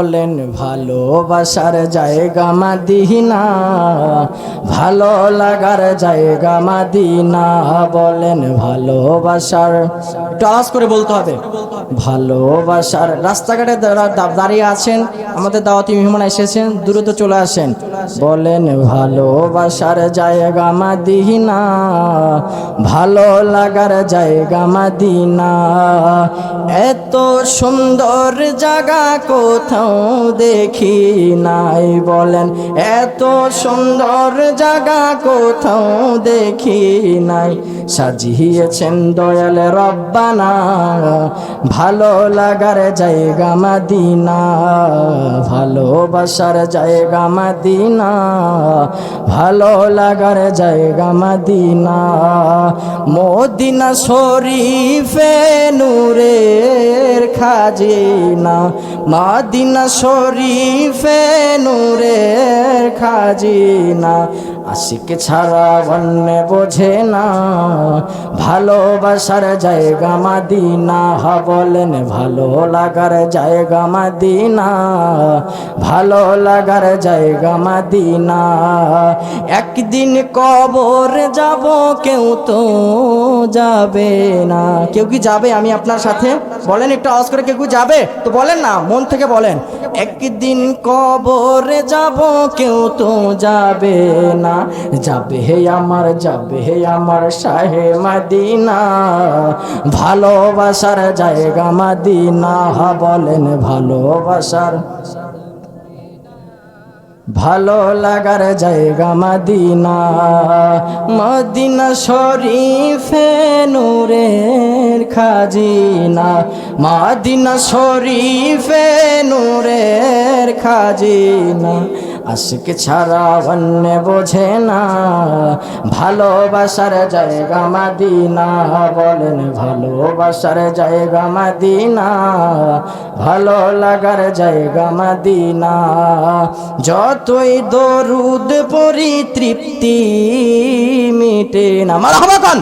বলেন, ভালোবাসার জায়গা মাদিনা, ভালো লাগার জায়গা মাদিনা বলেন, ভালোবাসার। আওয়াজ করে বলতে হবে, ভালোবাসার। রাস্তাঘাটে দাঁড়িয়ে আছেন, আমাদের দাওয়াতি মেহমান এসেছেন, দ্রুত চলে আসেন। বলেন, ভালোবাসার জায়গা মাদিনা, ভালো লাগার জায়গা মাদিনা। এত সুন্দর জায়গা কোথাও দেখি নাই বলেন, এত সুন্দর জায়গা কোথাও দেখি নাই। সাজিয়েছেন দয়াল রব্বানা, ভালো লাগার জায়গা মাদিনা, ভালোবাসার জায়গা মাদিনা, ভালো লাগার জায়গা মাদিনা। মদিনা শরীফে নূরের খাজিনা মাদিনা শরীফে নূরের খাজিনা আশিক ছাড়া অন্য বোঝে না। ভালোবাসার জায়গা মাদিনা হা বলেন ভালো লাগার জায়গা মাদিনা, ভালো লাগার জায়গা মাদিনা। একদিন কবর যাব, কেউ তো যাবে না। কেউ কি যাবে? আমি আপনার সাথে। বলেন একটু আওয়াজ করে কেউ যাবে? তো বলেন না, মন থেকে বলেন। একদিন কবরে যাব, কেউ তো যাবে না। যাবে হে আমার, যাবে হে আমার শাহে মাদিনা। ভালোবাসার জায়গা মাদিনা বলেন ভালোবাসার। ভালো লাগার জায়গা মাদিনা, মদিনা শরীফে নূরের খাজিনা। মাদিনা শরীফে নূরের খাজিনা আশিক ছাড়া অন্য বোঝে না। ভালোবাসার জায়গা মাদিনা, বলেন ভালোবাসার জায়গা মাদিনা, ভালো লাগার জায়গা মাদিনা। যতই দরুদ পরি তৃপ্তি মিটে না। মারহাবা খান।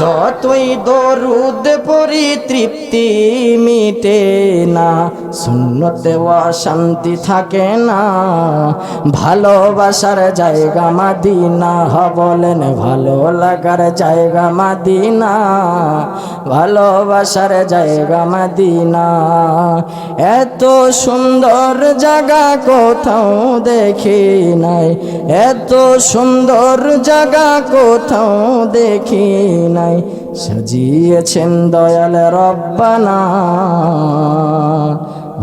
যতই দরুদ পরি তৃপ্তি মিটে না শূন্যতে শান্তি থাকে না। ভালোবাসার জায়গা মাদিনা বলেন, ভালো লাগার জায়গা মাদিনা। ভালোবাসার জায়গা মাদিনা। এত সুন্দর জায়গা কোথাও দেখি নাই। এত সুন্দর জায়গা কোথাও দেখি নাই। সাজিয়েছেন দয়াল রব্বানা।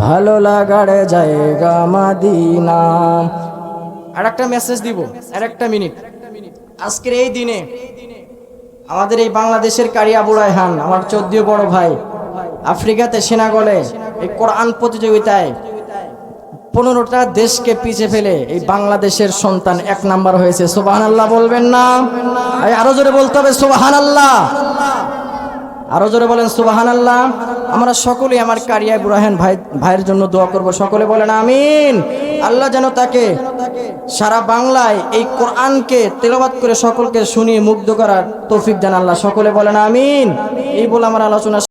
ভালো লাগার জায়গা মাদিনা। আর একটা মেসেজ দিব আর একটা মিনিট আজকের এই দিনে আমাদের এই বাংলাদেশের কারিয়া বুড়াইহান আমার চোদ্দীয় বড় ভাই, আফ্রিকাতে সেনাগলে এই কোরআন প্রতিযোগিতায় পনেরোটা দেশকে পিছে ফেলে এই বাংলাদেশের সন্তান এক নাম্বার হয়েছে। সোবাহান আল্লাহ বলবেন না? আরও জোরে বলতে হবে সোবাহান আল্লাহ আরও জোরে বলেন সুবাহান আল্লাহ আমরা সকলে আমার কারিয়া ইব্রাহিম ভাই, ভাইয়ের জন্য দোয়া করব। সকলে বলেন, আমিন। আল্লাহ যেন তাকে সারা বাংলায় এই কোরআনকে তেলাবাত করে সকলকে শুনিয়ে মুগ্ধ করার তৌফিক দেন আল্লাহ। সকলে বলেন, আমিন। এই বলে আমার আলোচনা